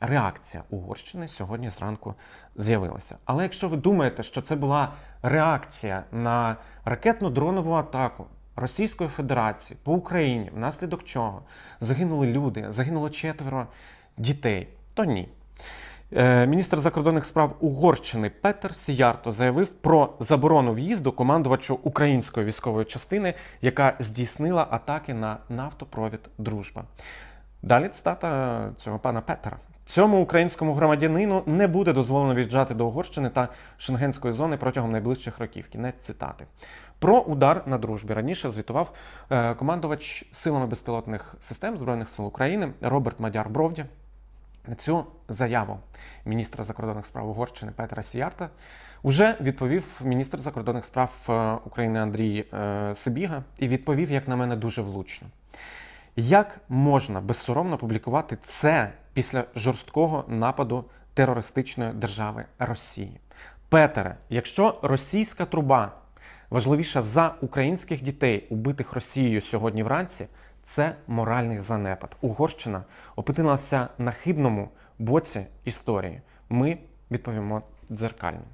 реакція Угорщини сьогодні зранку з'явилася. Але якщо ви думаєте, що це була реакція на ракетно-дронову атаку Російської Федерації по Україні, внаслідок чого загинули люди, загинуло четверо дітей, то ні. Е, Міністр закордонних справ Угорщини Петер Сіярто заявив про заборону в'їзду командувачу української військової частини, яка здійснила атаки на нафтопровід Дружба. Далі цитата цього пана Петера. Цьому українському громадянину не буде дозволено в'їжджати до Угорщини та Шенгенської зони протягом найближчих років. Кінець цитати. Про удар на дружбі раніше звітував е, командувач силами безпілотних систем Збройних сил України Роберт Мадяр Бровді. На цю заяву міністра закордонних справ Угорщини Петра Сіярта уже відповів міністр закордонних справ е, України Андрій е, Сибіга і відповів, як на мене, дуже влучно. Як можна безсоромно публікувати це після жорсткого нападу терористичної держави Росії? Петере, якщо російська труба важливіша за українських дітей, убитих Росією сьогодні вранці, це моральний занепад. Угорщина опинилася на хибному боці історії. Ми відповімо дзеркально.